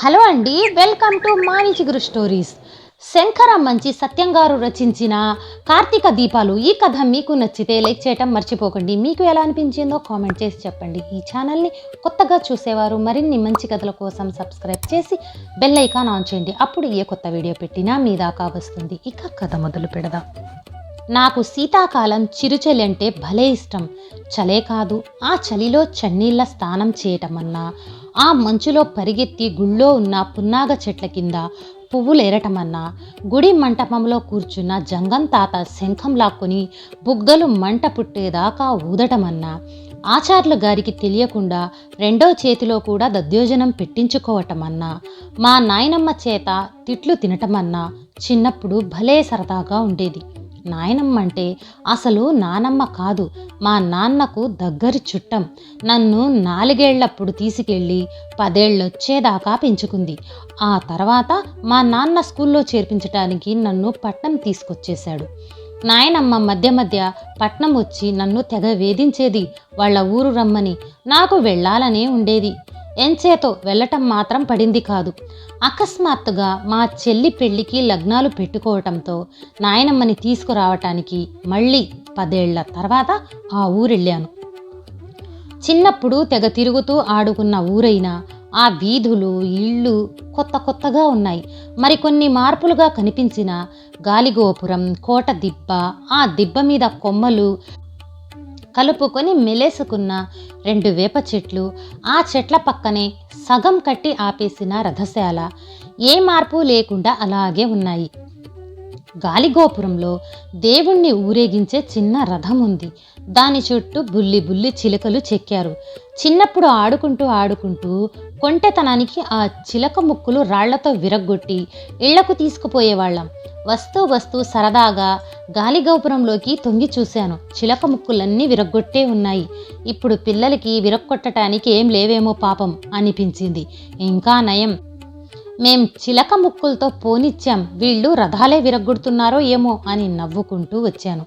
Hello అండి welcome to మావి చిగురు స్టోరీస్. శంకర మంచి సత్యం గారు రచించిన కార్తీక దీపాలు ఈ కథ మీకు నచ్చితే లైక్ చేయటం మర్చిపోకండి. మీకు ఎలా అనిపించిందో కామెంట్ చేసి చెప్పండి. ఈ ఛానల్ని కొత్తగా చూసేవారు మరిన్ని మంచి కథల కోసం సబ్స్క్రైబ్ చేసి బెల్ ఐకాన్ ఆన్ చేయండి. అప్పుడు ఏ కొత్త వీడియో పెట్టినా మీ దాకా వస్తుంది. ఇక కథ మొదలు పెడదాం. నాకు శీతాకాలం చిరుచలి అంటే భలే ఇష్టం. చలే కాదు ఆ చలిలో చన్నీళ్ళ స్నానం చేయటమన్నా ఆ మంచులో పరిగెత్తి గుళ్ళో ఉన్న పున్నాగ చెట్ల కింద పువ్వులు ఏరటమన్నా గుడి మంటపంలో కూర్చున్న జంగం తాత శంఖం లాక్కొని బుగ్గలు మంట పుట్టేదాకా ఊదటమన్నా ఆచార్యుల గారికి తెలియకుండా రెండో చేతిలో కూడా దద్యోజనం పెట్టించుకోవటమన్నా మా నాయనమ్మ చేత తిట్లు తినటమన్నా చిన్నప్పుడు భలే సరదాగా ఉండేది. నాయనమ్మ అంటే అసలు నానమ్మ కాదు. మా నాన్నకు దగ్గరి చుట్టం. నన్ను నాలుగేళ్ళప్పుడు తీసుకెళ్ళి పదేళ్ళొచ్చేదాకా పెంచుకుంది. ఆ తర్వాత మా నాన్న స్కూల్లో చేర్పించడానికి నన్ను పట్నం తీసుకొచ్చేశాడు. నాయనమ్మ మధ్య మధ్య పట్నం వచ్చి నన్ను తెగ వేధించేది వాళ్ళ ఊరు రమ్మని. నాకు వెళ్ళాలనే ఉండేది. ఎంచేతో వెళ్ళటం మాత్రం పడింది కాదు. అకస్మాత్తుగా మా చెల్లి పెళ్ళికి లగ్నాలు పెట్టుకోవటంతో నాయనమ్మని తీసుకురావటానికి మళ్ళీ పదేళ్ళ తర్వాత ఆ ఊరెళ్ళాను. చిన్నప్పుడు తెగ తిరుగుతూ ఆడుకున్న ఊరైనా ఆ వీధులు ఇళ్ళు కొత్త కొత్తగా ఉన్నాయి. మరికొన్ని మార్పులుగా కనిపించిన గాలిగోపురం కోట దిబ్బ ఆ దిబ్బ మీద కొమ్మలు కలుపుకొని మెలేసుకున్న రెండు వేప చెట్లు ఆ చెట్ల పక్కనే సగం కట్టి ఆపేసిన రథశాల. ఏ మార్పు లేకుండా అలాగే ఉన్నాయి. గాలిగోపురంలో దేవుణ్ణి ఊరేగించే చిన్న రథం ఉంది. దాని చుట్టూ బుల్లి బుల్లి చిలుకలు చెక్కారు. చిన్నప్పుడు ఆడుకుంటూ ఆడుకుంటూ కొంటెతనానికి ఆ చిలక ముక్కులు రాళ్ళతో విరగ్గొట్టి ఇళ్ళకు తీసుకుపోయేవాళ్ళం. వస్తూ వస్తూ సరదాగా గాలి గోపురంలోకి తొంగి చూశాను. చిలక ముక్కులన్నీ విరగ్గొట్టే ఉన్నాయి. ఇప్పుడు పిల్లలకి విరగ్గొట్టడానికి ఏం లేవేమో పాపం అనిపించింది. ఇంకా నయం. మేం చిలక ముక్కులతో పోనిచ్చాం. వీళ్ళు రథాలే విరగ్గొడుతున్నారో ఏమో అని నవ్వుకుంటూ వచ్చాను.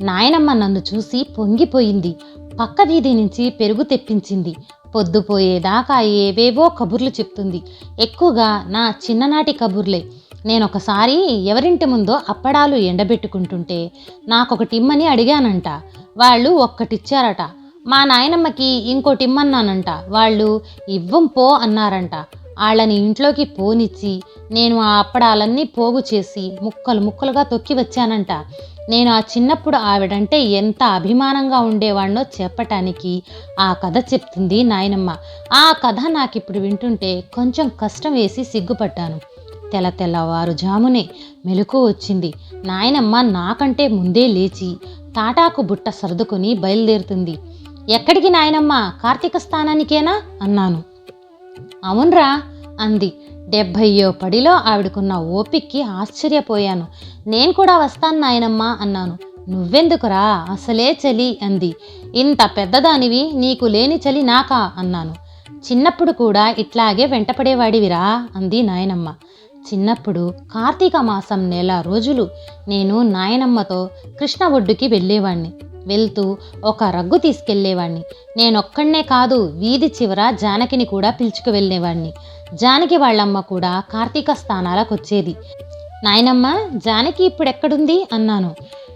నాయనమ్మ నన్ను చూసి పొంగిపోయింది. పక్క వీధి నుంచి పెరుగు తెప్పించింది. పొద్దుపోయేదాకా ఏవేవో కబుర్లు చెప్తుంది. ఎక్కువగా నా చిన్ననాటి కబుర్లే. నేను ఒకసారి ఎవరింటి ముందో అప్పడాలు ఎండబెట్టుకుంటుంటే నాకొకటి ఇమ్మని అడిగానంట. వాళ్ళు ఒక్కటిచ్చారట. మా నాయనమ్మకి ఇంకోటి ఇమ్మన్నానంట. వాళ్ళు ఇవ్వం పో అన్నారంట. వాళ్ళని ఇంట్లోకి పోనిచ్చి నేను ఆ అప్పడాలన్నీ పోగు చేసి ముక్కలు ముక్కలుగా తొక్కి వచ్చానంట. నేను ఆ చిన్నప్పుడు ఆవిడంటే ఎంత అభిమానంగా ఉండేవాడినో చెప్పటానికి ఆ కథ చెప్తుంది నాయనమ్మ. ఆ కథ నాకు ఇప్పుడు వింటుంటే కొంచెం కష్టం వేసి సిగ్గుపడ్డాను. తెల్ల తెల్లవారుజామునే మెలకు వచ్చింది. నాయనమ్మ నాకంటే ముందే లేచి తాటాకు బుట్ట సర్దుకొని బయలుదేరుతుంది. ఎక్కడికి నాయనమ్మ? కార్తీక స్థానానికేనా? అన్నాను. అవునరా అంది. డెబ్భయ్యో పడిలో ఆవిడకున్న ఓపిక్కి ఆశ్చర్యపోయాను. నేను కూడా వస్తాను నాయనమ్మా అన్నాను. నువ్వెందుకురా? అసలే చలి అంది. ఇంత పెద్దదానివి నీకు లేని చలి నాకా? అన్నాను. చిన్నప్పుడు కూడా ఇట్లాగే వెంటపడేవాడివిరా అంది నాయనమ్మ. చిన్నప్పుడు కార్తీక మాసం నెల రోజులు నేను నాయనమ్మతో కృష్ణ ఒడ్డుకి వెళ్ళేవాణ్ణి. వెళ్తూ ఒక రగ్గు తీసుకెళ్ళేవాణ్ణి నేనొక్కడనే కాదు వీధి చివర జానకిని కూడా పిలుచుకు వెళ్ళేవాణ్ణి. జానకి వాళ్ళమ్మ కూడా కార్తీక స్థానాలకు వచ్చేది నాయనమ్మ జానకి ఇప్పుడు ఎక్కడుంది అన్నాను.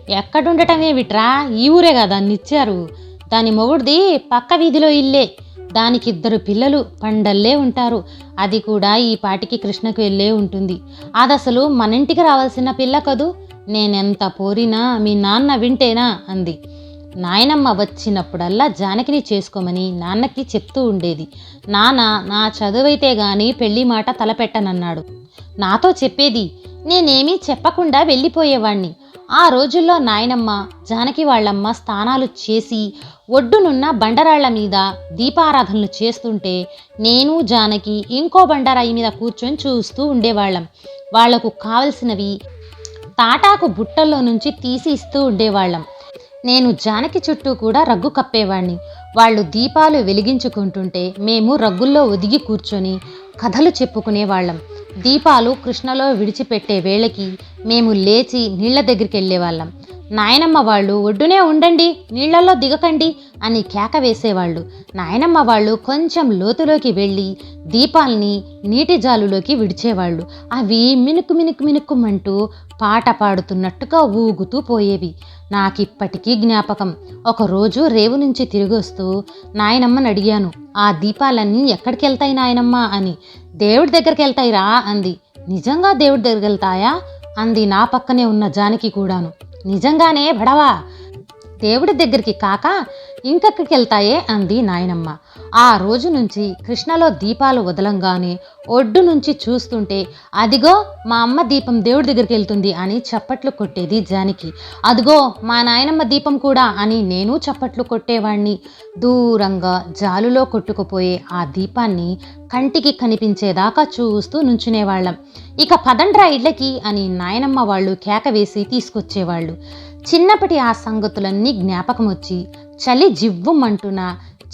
ఎక్కడుండటమేమిట్రా? ఈ ఊరే కదా దాన్నిచ్చారు దాని మొగుడిది పక్క వీధిలో ఇల్లే. దానికి ఇద్దరు పిల్లలు పండల్లే ఉంటారు. అది కూడా ఈ పాటికి కృష్ణకు వెళ్ళే ఉంటుంది. అది అసలు మన ఇంటికి రావాల్సిన పిల్ల కదూ? నేనెంత పోరినా మీ నాన్న వింటేనా? అంది. నాయనమ్మ వచ్చినప్పుడల్లా జానకిని చేసుకోమని నాన్నకి చెప్తూ ఉండేది. నాన్న నా చదువైతే గాని పెళ్ళి మాట తలపెట్టనన్నాడు. నాతో చెప్పేది నేనేమీ చెప్పకుండా వెళ్ళిపోయేవాణ్ణి. ఆ రోజుల్లో నాయనమ్మ జానకి వాళ్ళమ్మ స్నానాలు చేసి ఒడ్డునున్న బండరాళ్ళ మీద దీపారాధనలు చేస్తుంటే నేను జానకి ఇంకో బండరాయి మీద కూర్చొని చూస్తూ ఉండేవాళ్ళం. వాళ్ళకు కావలసినవి తాటాకు బుట్టల్లో నుంచి తీసి ఇస్తూ ఉండేవాళ్ళం. నేను జానకి చుట్టూ కూడా రగ్గు కప్పేవాణ్ణి. వాళ్ళు దీపాలు వెలిగించుకుంటుంటే మేము రగ్గుల్లో ఒదిగి కూర్చొని కథలు చెప్పుకునేవాళ్ళం. దీపాలు కృష్ణలో విడిచిపెట్టే వేళకి మేము లేచి నీళ్ళ దగ్గరికి వెళ్ళేవాళ్ళం. నాయనమ్మ వాళ్ళు ఒడ్డునే ఉండండి నీళ్ళలో దిగకండి అని కేక వేసేవాళ్ళు. నాయనమ్మ వాళ్ళు కొంచెం లోతులోకి వెళ్ళి దీపాల్ని నీటి జాలులోకి విడిచేవాళ్ళు. అవి మినుకు మినుకు మినుకుమంటూ పాట పాడుతున్నట్టుగా ఊగుతూ పోయేవి. నాకిప్పటికీ జ్ఞాపకం. ఒకరోజు రేవు నుంచి తిరిగొస్తూ నాయనమ్మని అడిగాను ఆ దీపాలన్నీ ఎక్కడికి వెళ్తాయి నాయనమ్మ? అని. దేవుడి దగ్గరికి వెళ్తాయిరా అంది. నిజంగా దేవుడి దగ్గరికి వెళ్తాయా? అంది నా పక్కనే ఉన్న జానకి కూడాను. నిజంగానే బడవా? దేవుడి దగ్గరికి కాక ఇంకెక్కడికి వెళ్తాయే అంది నాయనమ్మ. ఆ రోజు నుంచి కృష్ణలో దీపాలు వదలంగానే ఒడ్డు నుంచి చూస్తుంటే అదిగో మా అమ్మ దీపం దేవుడి దగ్గరికి వెళ్తుంది అని చప్పట్లు కొట్టేది జానికి. అదిగో మా నాయనమ్మ దీపం కూడా అని నేను చప్పట్లు కొట్టేవాణ్ణి. దూరంగా జాలులో కొట్టుకుపోయే ఆ దీపాన్ని కంటికి కనిపించేదాకా చూస్తూ నుంచునేవాళ్ళం. ఇక పదండ్రా ఇళ్ళకి అని నాయనమ్మ వాళ్ళు కేక వేసి తీసుకొచ్చేవాళ్ళు. చిన్నప్పటి ఆ సంగతులన్నీ జ్ఞాపకం వచ్చి చలి జివ్వుమంటున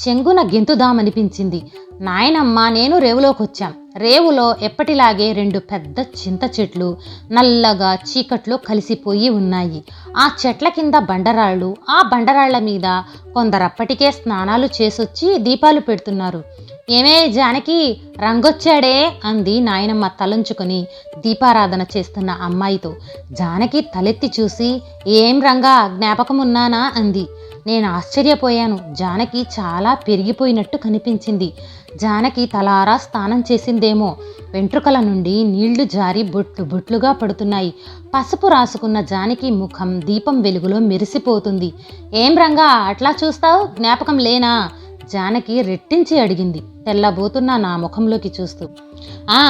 చెంగున గెంతుదామనిపించింది. నాయనమ్మ నేను రేవులోకొచ్చాం. రేవులో ఎప్పటిలాగే రెండు పెద్ద చింత చెట్లు నల్లగా చీకట్లో కలిసిపోయి ఉన్నాయి. ఆ చెట్ల కింద బండరాళ్ళు ఆ బండరాళ్ళ మీద కొందరప్పటికే స్నానాలు చేసొచ్చి దీపాలు పెడుతున్నారు. ఏమే జానకి రంగొచ్చాడే అంది నాయనమ్మ తలంచుకొని దీపారాధన చేస్తున్న అమ్మాయితో. జానకి తలెత్తి చూసి ఏం రంగా జ్ఞాపకం ఉన్నానా అంది. నేను ఆశ్చర్యపోయాను. జానకి చాలా పెరిగిపోయినట్టు కనిపించింది. జానకి తలారా స్నానం చేసిందేమో. వెంట్రుకల నుండి నీళ్ళు జారి బొట్లు బొట్లుగా పడుతున్నాయి. పసుపు రాసుకున్న జానకి ముఖం దీపం వెలుగులో మెరిసిపోతుంది. ఏం రంగా అట్లా చూస్తావు? జ్ఞాపకం లేనా? జానకి రెట్టించి అడిగింది. తెల్లబోతున్న నా ముఖంలోకి చూస్తూ. ఆ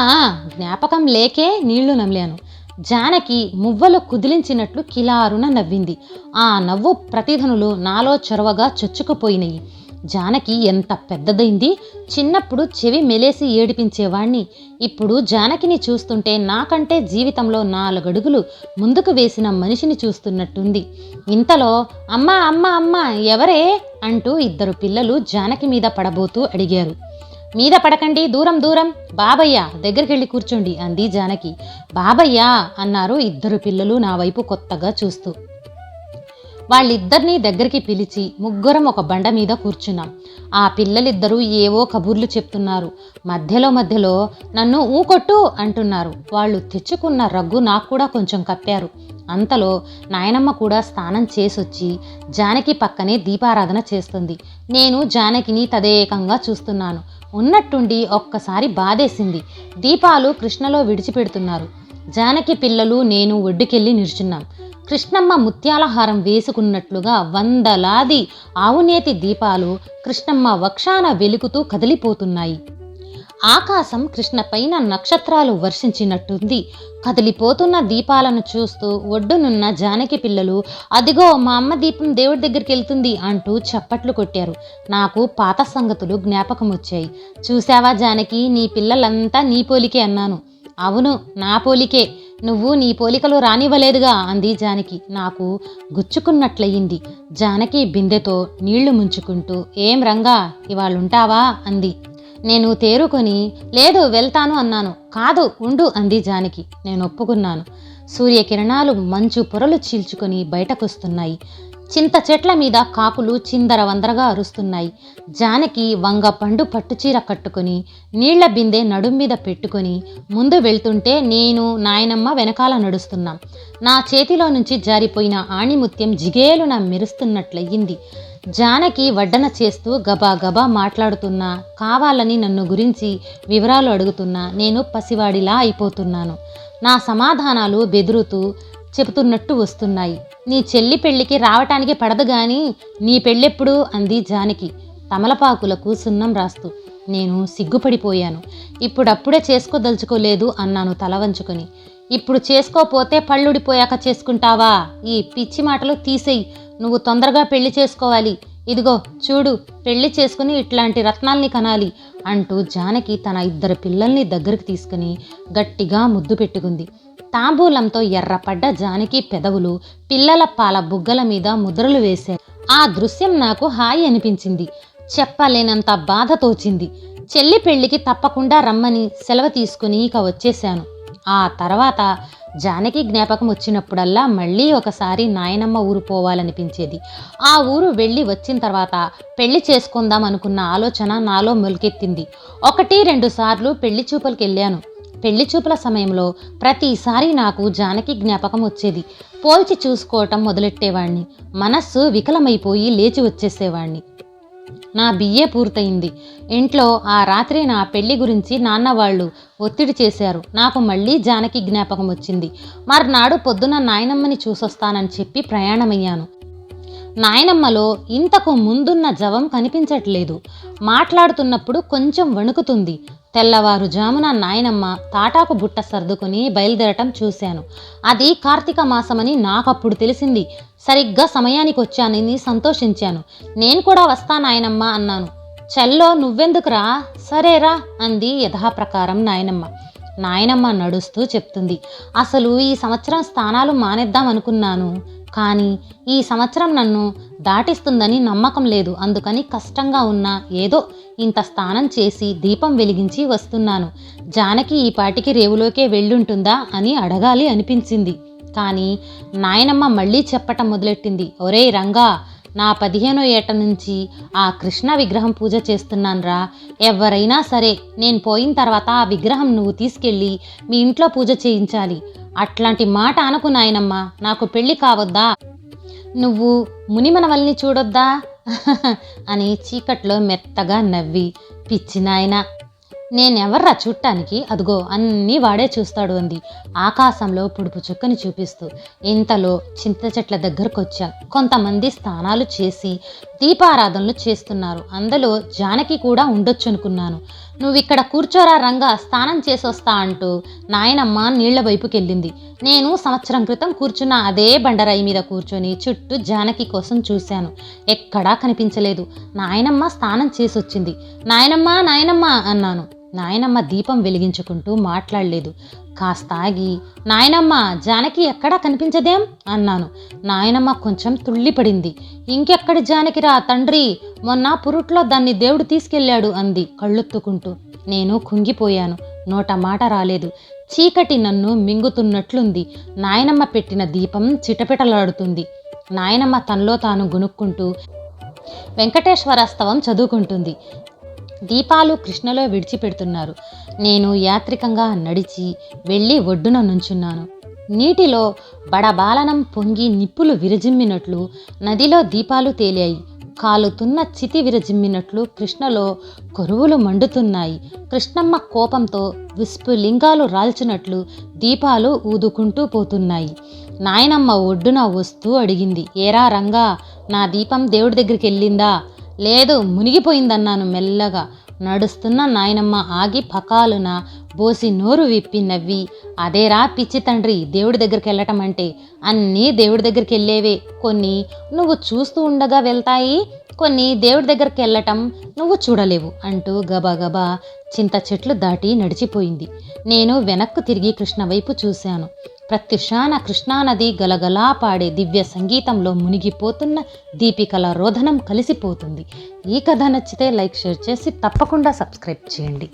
జ్ఞాపకం లేకే నీళ్ళు నమిలాను. జానకి మువ్వలు కుదిలించినట్లు కిలారున నవ్వింది. ఆ నవ్వు ప్రతిధనులు నాలో చొరవగా చొచ్చుకుపోయినాయి. జానకి ఎంత పెద్దదైంది? చిన్నప్పుడు చెవి మెలేసి ఏడిపించేవాణ్ణి. ఇప్పుడు జానకిని చూస్తుంటే నాకంటే జీవితంలో నాలుగడుగులు ముందుకు వేసిన మనిషిని చూస్తున్నట్టుంది. ఇంతలో అమ్మా అమ్మ అమ్మ ఎవరే? అంటూ ఇద్దరు పిల్లలు జానకి మీద పడబోతూ అడిగారు. మీద పడకండి దూరం దూరం. బాబయ్య దగ్గరికి వెళ్ళి కూర్చోండి అంది జానకి. బాబయ్య అన్నారు ఇద్దరు పిల్లలు నా వైపు కొత్తగా చూస్తూ. వాళ్ళిద్దరినీ దగ్గరికి పిలిచి ముగ్గురం ఒక బండ మీద కూర్చున్నాం. ఆ పిల్లలిద్దరూ ఏవో కబుర్లు చెప్తున్నారు. మధ్యలో మధ్యలో నన్ను ఊకొట్టు అంటున్నారు. వాళ్ళు తెచ్చుకున్న రగ్గు నాకు కూడా కొంచెం కప్పారు. అంతలో నాయనమ్మ కూడా స్నానం చేసొచ్చి జానకి పక్కనే దీపారాధన చేస్తుంది. నేను జానకిని తదేకంగా చూస్తున్నాను. ఉన్నట్టుండి ఒక్కసారి బాధేసింది. దీపాలు కృష్ణలో విడిచిపెడుతున్నారు. జానకి పిల్లలు నేను ఒడ్డుకెళ్ళి నిల్చున్నాం. కృష్ణమ్మ ముత్యాలహారం వేసుకున్నట్లుగా వందలాది ఆవునేతి దీపాలు కృష్ణమ్మ వక్షాన వెలుగుతూ కదిలిపోతున్నాయి. ఆకాశం కృష్ణ పైన నక్షత్రాలు వర్షించినట్టుంది. కదిలిపోతున్న దీపాలను చూస్తూ ఒడ్డునున్న జానకి పిల్లలు అదిగో మా అమ్మ దీపం దేవుడి దగ్గరికి వెళ్తుంది అంటూ చప్పట్లు కొట్టారు. నాకు పాత సంగతులు జ్ఞాపకం వచ్చాయి చూసావా జానకి నీ పిల్లలంతా నీ పోలికే అన్నాను. అవును నా పోలికే. నువ్వు నీ పోలికలు రానివ్వలేదుగా అంది జానకి. నాకు గుచ్చుకున్నట్లయింది. జానకి బిందెతో నీళ్ళు ముంచుకుంటూ ఏం రంగా ఇవాళుంటావా? అంది. నేను తేరుకొని లేదు వెళ్తాను అన్నాను. కాదు ఉండు అంది జానకి. నేను ఒప్పుకున్నాను. సూర్యకిరణాలు మంచు పొరలు చీల్చుకొని బయటకొస్తున్నాయి. చింత చెట్ల మీద కాకులు చిందర వందరగా అరుస్తున్నాయి. జానకి వంగ పండు పట్టుచీర కట్టుకొని నీళ్ళ బిందె నడుం మీద పెట్టుకొని ముందు వెళ్తుంటే నేను నాయనమ్మ వెనకాల నడుస్తున్నాం. నా చేతిలో నుంచి జారిపోయిన ఆణిముత్యం జిగేలున మెరుస్తున్నట్లయింది. జానకి వడ్డన చేస్తూ గబా గబా మాట్లాడుతున్నా కావాలని నన్ను గురించి వివరాలు అడుగుతున్నా నేను పసివాడిలా అయిపోతున్నాను. నా సమాధానాలు బెదురుతూ చెబుతున్నట్టు వస్తున్నాయి. నీ చెల్లి పెళ్ళికి రావటానికి పడదు గాని నీ పెళ్ళెప్పుడు అంది జానకి. తమలపాకులకు సున్నం రాస్తూ. నేను సిగ్గుపడిపోయాను. ఇప్పుడప్పుడే చేసుకోదలుచుకోలేదు అన్నాను తల వంచుకొని. ఇప్పుడు చేసుకోపోతే పళ్ళుడిపోయాక చేసుకుంటావా? ఈ పిచ్చి మాటలు తీసేయి. నువ్వు తొందరగా పెళ్ళి చేసుకోవాలి. ఇదిగో చూడు పెళ్ళి చేసుకుని ఇట్లాంటి రత్నాల్ని కనాలి అంటూ జానకి తన ఇద్దరు పిల్లల్ని దగ్గరికి తీసుకుని గట్టిగా ముద్దు పెట్టుకుంది. తాంబూలంతో ఎర్రపడ్డ జానకి పెదవులు పిల్లల పాల బుగ్గల మీద ముద్రలు వేశారు ఆ దృశ్యం నాకు హాయి అనిపించింది. చెప్పలేనంత బాధ తోచింది. చెల్లి పెళ్ళికి తప్పకుండా రమ్మని సెలవు తీసుకుని ఇక వచ్చేశాను. ఆ తర్వాత జానకి జ్ఞాపకం వచ్చినప్పుడల్లా మళ్ళీ ఒకసారి నాయనమ్మ ఊరు పోవాలనిపించేది. ఆ ఊరు వెళ్ళి వచ్చిన తర్వాత పెళ్ళి చేసుకుందాం అనుకున్న ఆలోచన నాలో మొలకెత్తింది. ఒకటి రెండు సార్లు పెళ్ళి చూపులకు వెళ్ళాను పెళ్ళి చూపుల సమయంలో ప్రతిసారి నాకు జానకి జ్ఞాపకం వచ్చేది. పోల్చి చూసుకోవటం మొదలెట్టేవాణ్ణి. మనస్సు వికలమైపోయి లేచి వచ్చేసేవాణ్ణి. నా బిఏ పూర్తయింది. ఇంట్లో ఆ రాత్రి నా పెళ్ళి గురించి నాన్న వాళ్ళు ఒత్తిడి చేశారు. నాకు మళ్ళీ జానకి జ్ఞాపకం వచ్చింది. మర్నాడు పొద్దున నాయనమ్మని చూసొస్తానని చెప్పి ప్రయాణమయ్యాను. నాయనమ్మలో ఇంతకు ముందున్న జవం కనిపించట్లేదు. మాట్లాడుతున్నప్పుడు కొంచెం వణుకుతుంది. తెల్లవారుజామున నాయనమ్మ తాటాకు బుట్ట సర్దుకుని బయలుదేరటం చూశాను. అది కార్తీక మాసమని నాకప్పుడు తెలిసింది. సరిగ్గా సమయానికి వచ్చానని సంతోషించాను. నేను కూడా వస్తా నాయనమ్మ అన్నాను. చెల్లో నువ్వెందుకురా? సరేరా అంది యథాప్రకారం నాయనమ్మ. నాయనమ్మ నడుస్తూ చెప్తుంది. అసలు ఈ సంవత్సరం స్థానాలు మానేద్దాం అనుకున్నాను కానీ ఈ సంవత్సరం నన్ను దాటిస్తుందని నమ్మకం లేదు. అందుకని కష్టంగా ఉన్నా ఏదో ఇంత స్నానం చేసి దీపం వెలిగించి వస్తున్నాను. జానకి ఈ పాటికి రేవులోకే వెళ్ళుంటుందా అని అడగాలి అనిపించింది. కానీ నాయనమ్మ మళ్ళీ చెప్పటం మొదలెట్టింది. ఒరేయ్ రంగా నా పదిహేనో ఏట నుంచి ఆ కృష్ణ విగ్రహం పూజ చేస్తున్నానురా. ఎవరైనా సరే నేను పోయిన తర్వాత ఆ విగ్రహం నువ్వు తీసుకెళ్ళి మీ ఇంట్లో పూజ చేయించాలి. అట్లాంటి మాట అనకు నాయనమ్మ. నాకు పెళ్ళి కావద్దా? నువ్వు మునిమనవల్ని చూడొద్దా? అని చీకట్లో మెత్తగా నవ్వి పిచ్చి నాయన నేనెవర్రా చూడటానికి అదిగో అన్నీ వాడే చూస్తాడు అంది. ఆకాశంలో పుడుపు చుక్కని చూపిస్తూ ఇంతలో చింత చెట్ల దగ్గరకు వచ్చా కొంతమంది స్నానాలు చేసి దీపారాధనలు చేస్తున్నారు. అందులో జానకి కూడా ఉండొచ్చు అనుకున్నాను నువ్వు ఇక్కడ కూర్చోరా రంగా స్నానం చేసొస్తా అంటూ నాయనమ్మ నీళ్ళ వైపుకెళ్ళింది. నేను సంవత్సరం క్రితం కూర్చున్న అదే బండరాయి మీద కూర్చొని చుట్టూ జానకి కోసం చూశాను. ఎక్కడా కనిపించలేదు. నాయనమ్మ స్నానం చేసొచ్చింది. నాయనమ్మ నాయనమ్మ అన్నాను. నాయనమ్మ దీపం వెలిగించుకుంటూ మాట్లాడలేదు. కాస్త ఆగి నాయనమ్మ జానకి ఎక్కడా కనిపించదేం? అన్నాను. నాయనమ్మ కొంచెం తుళ్ళిపడింది. ఇంకెక్కడి జానకిరా తండ్రి? మొన్న పురుట్లో దాన్ని దేవుడు తీసుకెళ్ళాడు అంది కళ్ళొత్తుకుంటూ. నేను కుంగిపోయాను. నోట మాట రాలేదు. చీకటి నన్ను మింగుతున్నట్లుంది. నాయనమ్మ పెట్టిన దీపం చిటపిటలాడుతుంది. నాయనమ్మ తనలో తాను గునుక్కుంటూ వెంకటేశ్వరస్తవం చదువుకుంటుంది. దీపాలు కృష్ణలో విడిచిపెడుతున్నారు. నేను యాత్రికంగా నడిచి వెళ్ళి ఒడ్డున నుంచున్నాను. నీటిలో బడబాలనం పొంగి నిప్పులు విరజిమ్మినట్లు నదిలో దీపాలు తేలాయి. కాలుతున్న చితి విరజిమ్మినట్లు కృష్ణలో కొరువులు మండుతున్నాయి. కృష్ణమ్మ కోపంతో విస్ఫులింగాలు రాల్చినట్లు దీపాలు ఊదుకుంటూ పోతున్నాయి. నాయనమ్మ ఒడ్డున వస్తూ అడిగింది ఏరా రంగా నా దీపం దేవుడి దగ్గరికి వెళ్ళిందా? లేదు మునిగిపోయిందన్నాను మెల్లగా. నడుస్తున్న నాయనమ్మ ఆగి పకాలున బోసి నోరు విప్పి నవ్వి అదేరా పిచ్చి తండ్రి దేవుడి దగ్గరికి వెళ్ళటం అంటే. అన్నీ దేవుడి దగ్గరికి వెళ్ళేవే. కొన్ని నువ్వు చూస్తూ ఉండగా వెళ్తాయి కొన్ని దేవుడి దగ్గరికి వెళ్ళటం నువ్వు చూడలేవు అంటూ గబాగబా చింత చెట్లు దాటి నడిచిపోయింది. నేను వెనక్కు తిరిగి కృష్ణ వైపు చూశాను. ప్రత్యుషాన కృష్ణానది గలగలా పాడే దివ్య సంగీతంలో మునిగిపోతున్న దీపికల రోధనం కలిసిపోతుంది. ఈ కథ నచ్చితే లైక్ షేర్ చేసి తప్పకుండా సబ్స్క్రైబ్ చేయండి.